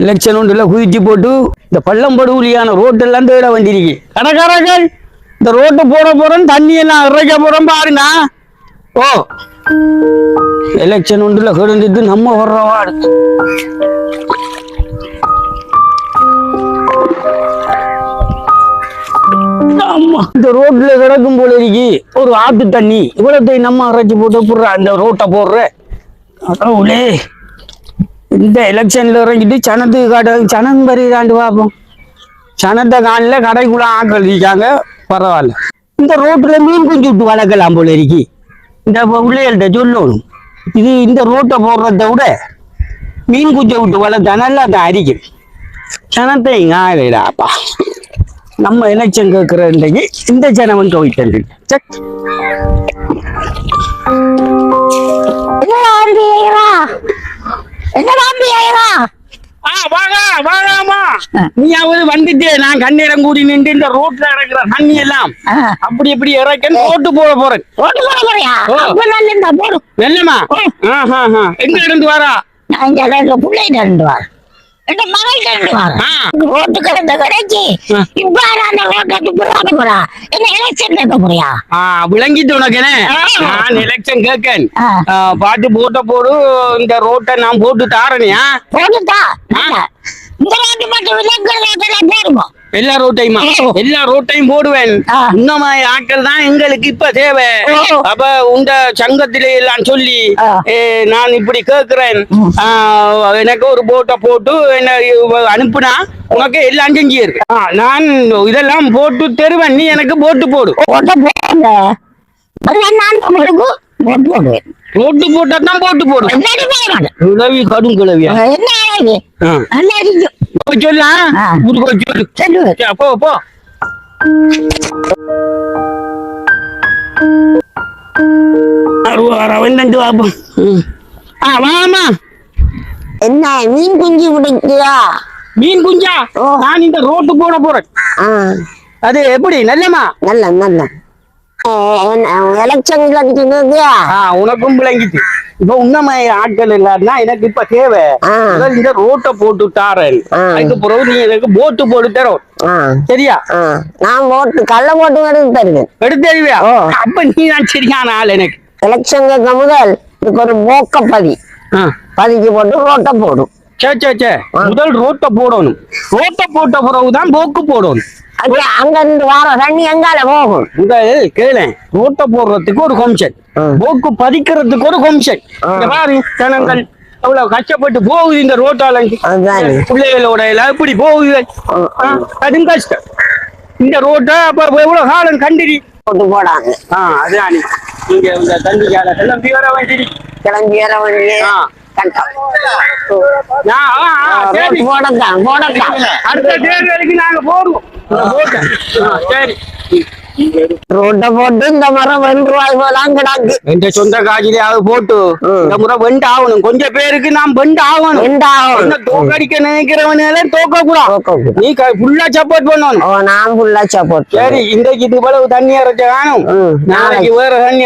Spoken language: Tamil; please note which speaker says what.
Speaker 1: எலெக்ஷன் ஒன்றுல குதிச்சு போட்டு இந்த பள்ளம் படுகொலியான ரோட்டெல்லாம் தேட வந்திருக்கு கடைக்காரர்கள் இந்த ரோட்டு போட போறோம் தண்ணி எல்லாம் இறைக்க போறோம் பாருண்ணா. ஓ எலெக்ஷன் ஒன்றுல கிடந்துட்டு நம்ம வர்றவாடு ஆமா இந்த ரோட்ல கிடக்கும் போல இருக்கு. ஒரு ஆத்து தண்ணி. இவ்வளவு நம்ம அரைச்சி போட்டு போடுற அந்த ரோட்டை போடுற. கடவுளே. இந்த எலெக்ஷன்ல இறங்கிட்டு சனத்துக்கு காட்ட சனம் பறிதாண்டு பார்ப்போம் சனத்தை காலில் கடைக்குள்ள ஆக்கள் இருக்காங்க. பரவாயில்ல. இந்த ரோட்டில் மீன் குஞ்சு விட்டு வளர்க்கலாம் போல இருக்கு. இந்த பிள்ளைகள்கிட்ட சொல்லணும். இது இந்த ரோட்டை போடுறத விட மீன் குஞ்சை விட்டு வளர்த்தா நல்லா தான் அரிக்கும். சனத்தை இங்க ஆகலைடாப்பா நம்ம எலெக்ஷன் கேட்கிற இன்றைக்கு இந்த ஜனவன் போயிட்டு செக் நீயாவது வந்துட்டு நான் கண்ணீரம் கூடி நின்று இந்த ரோட்ல இறக்குற தண்ணி எல்லாம் அப்படி இப்படி இறக்கன்னு ரோட்டு போட போறேன். வெள்ளமா ஆஹா எங்க இருந்து வரா?
Speaker 2: நான் இங்க பிள்ளைகிட்ட இருந்து வர ரெண்டு வர
Speaker 1: ஆ.
Speaker 2: ரோட்டு கிடந்த கடைக்கு. இப்ப அந்த ரோட்டை புறாக்க போறா. என்ன எலெக்ஷன் கேட்க போறியா?
Speaker 1: விளங்கிட்டு உனக்குனே.
Speaker 2: ஆ.
Speaker 1: நான் எலெக்ஷன் கேட்கேன். பாட்டு போட்ட போடு இந்த ரோட்டை நான் போட்டு தாரணியா
Speaker 2: போட்டுட்டா? இந்த ரோட்டு மட்டும் விலங்கு ரோட்டெல்லாம் போடுவோம்
Speaker 1: எல்லா ரோட்டையுமா. எல்லா ரோட்டையும் போடுவேன். இந்த மாதிரி ஆட்கள் தான் எங்களுக்கு இப்ப தேவை. அப்ப உண்ட சங்கத்திலே எல்லாம் சொல்லி நான் இப்படி கேக்குறேன் ஆ, எனக்கு ஒரு போட்டை போட்டு என்ன அனுப்புனா உனக்கு எல்லாம் செஞ்சு இருக்கு ஆ, நான் இதெல்லாம் போட்டு தருவேன். நீ எனக்கு போட்டு போடு.
Speaker 2: போடுவேன்
Speaker 1: ரோட்டு போட்டா தான் போட்டு போடு.
Speaker 2: இல்லாட்டி போட. மாட்டேன்
Speaker 1: கிளவி கடும் கிளவியா
Speaker 2: என்ன?
Speaker 1: ஆ.
Speaker 2: நல்லா இருக்கும்
Speaker 1: போய் சொல்லா. போய் சொல்லு சரி, போ போ வந்து வாப்போம் ம். ஆ வாமா
Speaker 2: என்ன மீன் குஞ்சு பிடிக்கியா
Speaker 1: மீன் குஞ்சா. நான் இந்த ரோட்டு போட போறேன்
Speaker 2: ஆ
Speaker 1: அது எப்படி நல்லமா
Speaker 2: நல்ல நல்ல எலெக்ஷன்
Speaker 1: உனக்கும் விளங்கிச்சு இப்ப உன்னம ஆட்கள் இல்லாட்டினா எனக்கு இப்ப தேவை. இந்த ரோட்டை போட்டு தாரேன். அதுக்கு பிறகு நீ எனக்கு போட்டு போட்டு தரோம் சரியா?
Speaker 2: நான் ஓட்டு கள்ள ஓட்டு எடுத்து தருவேன்.
Speaker 1: எடுத்தறிவியா
Speaker 2: ஓ.
Speaker 1: அப்ப நீ தான் சரியான ஆள் எனக்கு.
Speaker 2: எலெக்ஷன் முதல் இதுக்கு ஒரு மோக்க பதி. பதிக்கு போட்டு ரோட்டை போடும்.
Speaker 1: சே சே சே. முதல் ரோட்டை போடணும். ரோட்டை போட்ட பிறகுதான் போக்கு போடணும்.
Speaker 2: அங்க இருந்து வார தண்ணி எங்கால போகும்?
Speaker 1: முதல் கேளு ரோட்டை போடுறதுக்கு ஒரு கொம்சன்
Speaker 2: ஆ.
Speaker 1: போக்கு பதிக்கிறதுக்கு ஒரு. இங்க பாரு ஜனங்கள் அவ்வளவு கஷ்டப்பட்டு போகுது இந்த ரோட்டால
Speaker 2: அதுதானே.
Speaker 1: பிள்ளைகளோட எல்லாம் எப்படி போகுது. அதுவும் கஷ்டம். இந்த ரோட்டை அப்ப எவ்வளவு காலம் கண்டிரி
Speaker 2: போட்டு போடாங்க.
Speaker 1: ஆ அதான். நீங்க இந்த கால எல்லாம் வர வேண்டியது
Speaker 2: கிளம்பி வர வேண்டிய.
Speaker 1: ஆ.
Speaker 2: கட்டம்
Speaker 1: ஆ, ஆ, ஆ, சரி.
Speaker 2: ரோட்டு போடத்தான் போடத்தான்.
Speaker 1: அடுத்த தேர்தலுக்கு நாங்க போடுவோம். இந்த சரி
Speaker 2: ரோட்டை போட்டு இந்த மரம் கிடக்கு.
Speaker 1: எந்த சொந்த காஜிலையாவது போட்டு. இந்த முறை வெண்டு ஆகணும் கொஞ்சம் பேருக்கு நாம் வெண்டு ஆகணும் என்ன தோக்கடிக்க நினைக்கிறவனால தோக்க கூடாது. நீ ஃபுல்லா சப்போர்ட் பண்ணணும்.
Speaker 2: நான் ஃபுல்லா சப்போர்ட்
Speaker 1: சரி இன்றைக்கு இது தண்ணி இறைச்ச வேணும். நாளைக்கு. வேற தண்ணி